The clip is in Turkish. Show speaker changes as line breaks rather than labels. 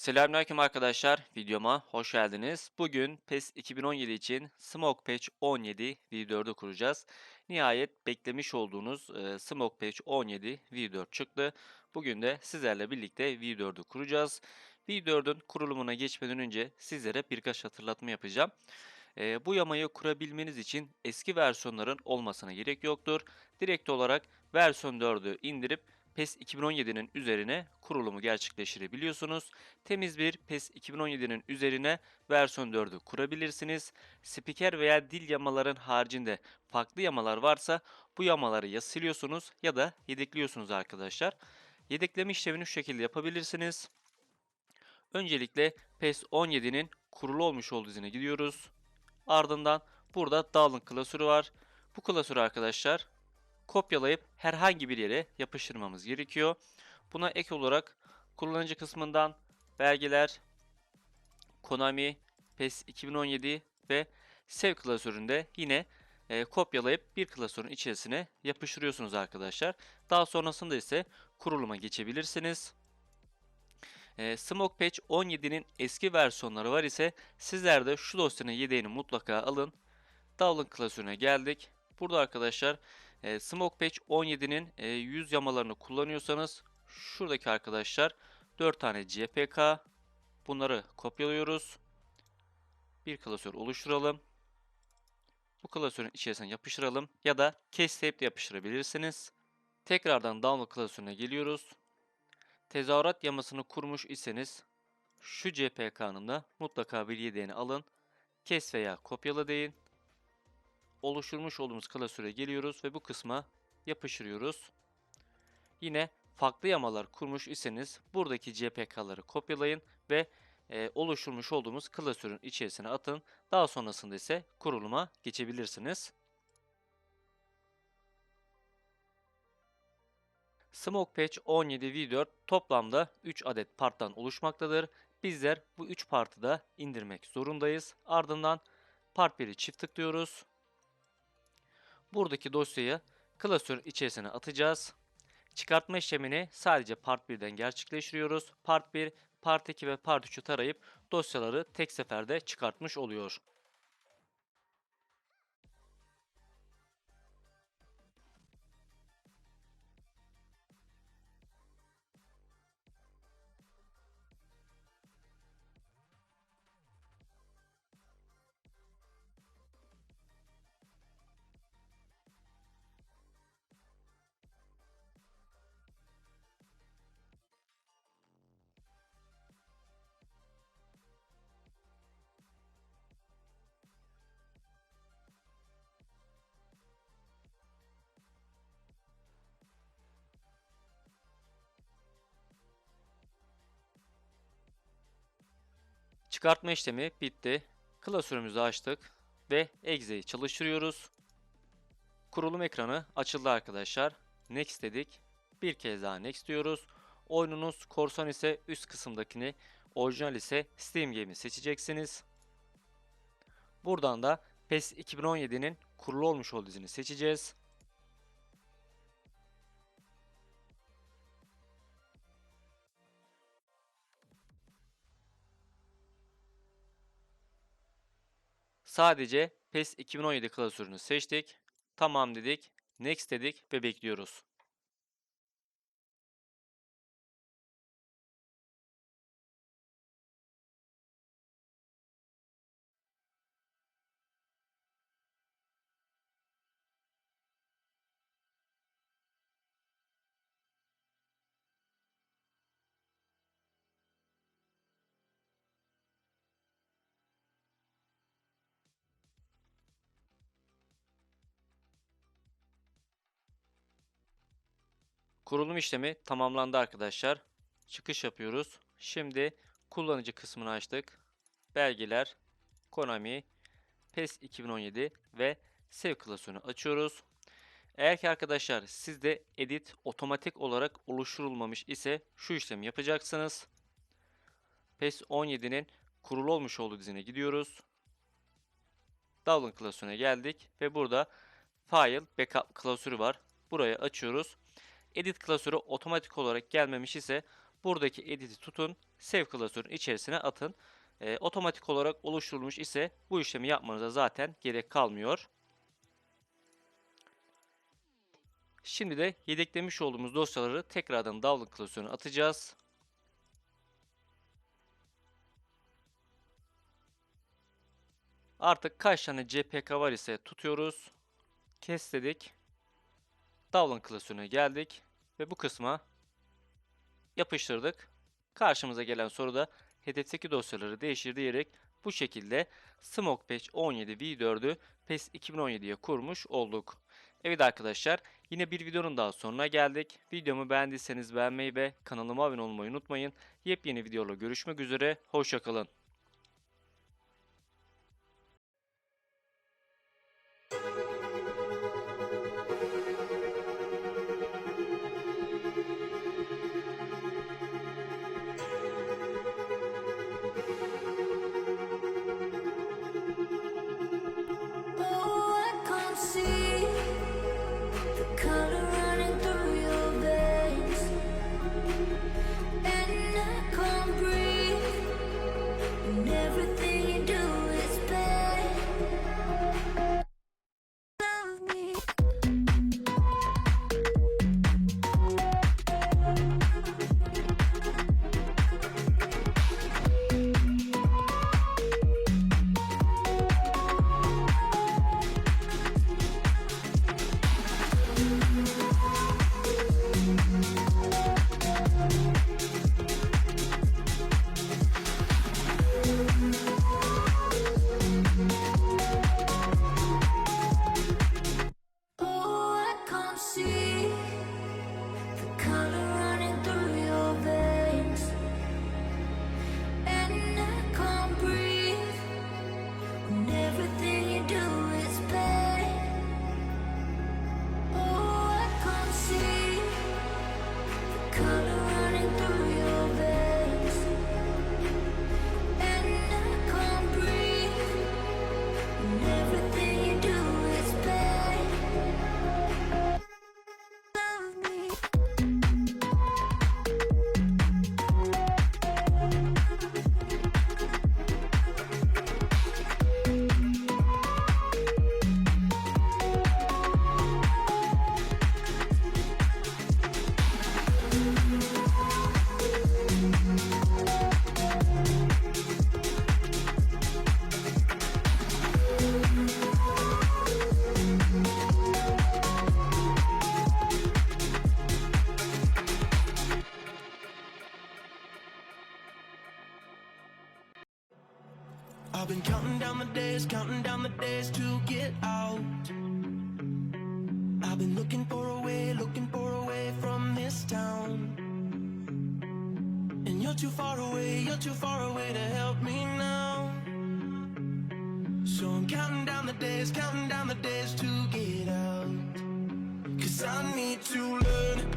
Selamünaleyküm arkadaşlar. Videoma hoş geldiniz. Bugün PES 2017 için Smoke Patch 17 V4'ü kuracağız. Nihayet beklemiş olduğunuz e, Smoke Patch 17 V4 çıktı. Bugün de sizlerle birlikte V4'ü kuracağız. V4'ün kurulumuna geçmeden önce sizlere birkaç hatırlatma yapacağım. E, bu yamayı kurabilmeniz için eski versiyonların olmasına gerek yoktur. Direkt olarak versiyon 4'ü indirip PES 2017'nin üzerine kurulumu gerçekleştirebiliyorsunuz. Temiz bir PES 2017'nin üzerine versiyon 4'ü kurabilirsiniz. Spiker veya dil yamaların haricinde farklı yamalar varsa bu yamaları ya siliyorsunuz ya da yedekliyorsunuz arkadaşlar. Yedekleme işlemini şu şekilde yapabilirsiniz. Öncelikle PES 17'nin kurulu olmuş olduğu izine gidiyoruz. Ardından burada Dağılın klasörü var. Bu klasörü arkadaşlar kopyalayıp herhangi bir yere yapıştırmamız gerekiyor. Buna ek olarak kullanıcı kısmından belgeler, Konami, PES 2017 ve Sev klasöründe yine e, kopyalayıp bir klasörün içerisine yapıştırıyorsunuz arkadaşlar. Daha sonrasında ise kuruluma geçebilirsiniz. E, Smoke Patch 17'nin eski versiyonları var ise sizler de şu dosyanın yedeğini mutlaka alın. Download klasörüne geldik. Burada arkadaşlar e, Smoke Patch 17'nin e, yüz yamalarını kullanıyorsanız şuradaki arkadaşlar 4 tane CPK bunları kopyalıyoruz. Bir klasör oluşturalım. Bu klasörün içerisine yapıştıralım ya da case tape de yapıştırabilirsiniz. Tekrardan download klasörüne geliyoruz. Tezahürat yamasını kurmuş iseniz şu CPK'nın da mutlaka bir yedeğini alın. Kes veya kopyala deyin oluşturmuş olduğumuz klasöre geliyoruz ve bu kısma yapıştırıyoruz. Yine farklı yamalar kurmuş iseniz buradaki CPK'ları kopyalayın ve e, oluşturmuş olduğumuz klasörün içerisine atın. Daha sonrasında ise kuruluma geçebilirsiniz. Smoke Patch 17 V4 toplamda 3 adet parttan oluşmaktadır. Bizler bu 3 partı da indirmek zorundayız. Ardından part 1'i çift tıklıyoruz. Buradaki dosyayı klasörün içerisine atacağız. Çıkartma işlemini sadece part 1'den gerçekleştiriyoruz. Part 1, part 2 ve part 3'ü tarayıp dosyaları tek seferde çıkartmış oluyor. Çıkartma işlemi bitti. Klasörümüzü açtık ve Exe'yi çalıştırıyoruz. Kurulum ekranı açıldı arkadaşlar. Next dedik. Bir kez daha Next diyoruz. Oyununuz korsan ise üst kısımdakini, orijinal ise Steam Game'i seçeceksiniz. Buradan da PES 2017'nin kurulu olmuş olduğu dizini seçeceğiz. Sadece PES 2017 klasörünü seçtik. Tamam dedik. Next dedik ve bekliyoruz. Kurulum işlemi tamamlandı arkadaşlar. Çıkış yapıyoruz. Şimdi kullanıcı kısmını açtık. Belgeler, Konami, PES 2017 ve Save klasörünü açıyoruz. Eğer ki arkadaşlar sizde edit otomatik olarak oluşturulmamış ise şu işlemi yapacaksınız. PES 17'nin kurulu olmuş olduğu dizine gidiyoruz. Download klasörüne geldik ve burada File Backup klasörü var. Burayı açıyoruz. Edit klasörü otomatik olarak gelmemiş ise buradaki edit'i tutun, save klasörün içerisine atın. Ee, otomatik olarak oluşturulmuş ise bu işlemi yapmanıza zaten gerek kalmıyor. Şimdi de yedeklemiş olduğumuz dosyaları tekrardan download klasörüne atacağız. Artık kaç tane CPK var ise tutuyoruz. Kes dedik. Download klasörüne geldik ve bu kısma yapıştırdık. Karşımıza gelen soruda hedefteki dosyaları değiştir diyerek bu şekilde Smoke Patch 17 V4'ü PES 2017'ye kurmuş olduk. Evet arkadaşlar yine bir videonun daha sonuna geldik. Videomu beğendiyseniz beğenmeyi ve kanalıma abone olmayı unutmayın. Yepyeni videolarla görüşmek üzere. Hoşçakalın.
I've been counting down the days, counting down the days to get out. I've been looking for a way, looking for a way from this town. And you're too far away, you're too far away to help me now. So I'm counting down the days, counting down the days to get out. Cause I need to learn